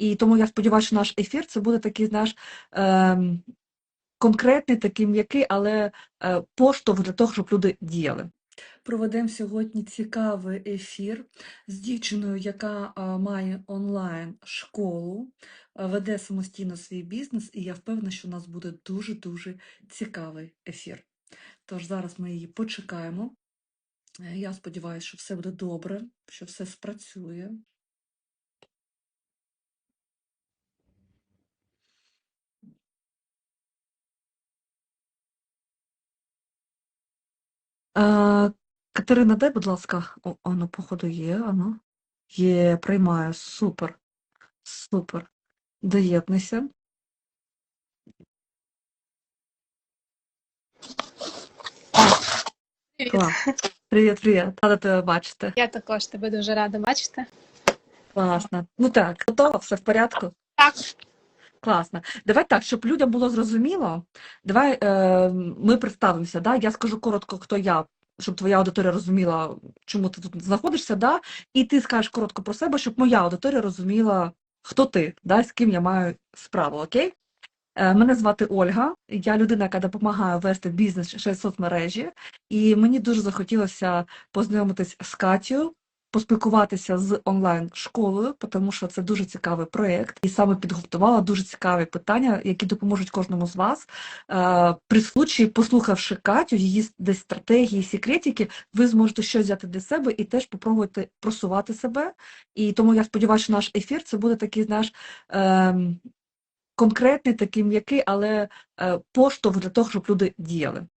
І тому я сподіваюся, що наш ефір це буде такий, знаєш, ем, конкретний, такий м'який, але е, поштовх для того, щоб люди діяли. Проведемо сьогодні цікавий ефір з дівчиною, яка а, має онлайн школу, а, веде самостійно свій бізнес, і я впевнена, що у нас буде дуже-дуже цікавий ефір. Тож зараз ми її почекаємо. Е, Я сподіваюся, що все буде добре, що все спрацює. Е, Катерина, дай, будь ласка, О, воно, походу, є, воно. Є, приймаю, супер, супер. Доєднуйся. Клас. Привіт, привіт. Рада тебе бачити. Я також тебе дуже рада бачити. Класно. Ну так, готова, все в порядку? Так. Класно. Давай так, щоб людям було зрозуміло, давай е, ми представимося, да? Я скажу коротко, хто я, щоб твоя аудиторія розуміла, чому ти тут знаходишся, да? і ти скажеш коротко про себе, щоб моя аудиторія розуміла, хто ти, да? з ким я маю справу, окей? Е, Мене звати Ольга, я людина, яка допомагає вести бізнес через соцмережі, і мені дуже захотілося познайомитись з Катю, поспілкуватися з онлайн-школою, тому що це дуже цікавий проєкт, і саме підготувала дуже цікаві питання, які допоможуть кожному з вас. Е, При случаї, послухавши Катю, її десь стратегії, секретики, ви зможете щось взяти для себе і теж попробуйте просувати себе. І тому я сподіваюся, що наш ефір це буде такий, знаєш, ем, конкретний, такий м'який, але е, поштовх для того, щоб люди діяли.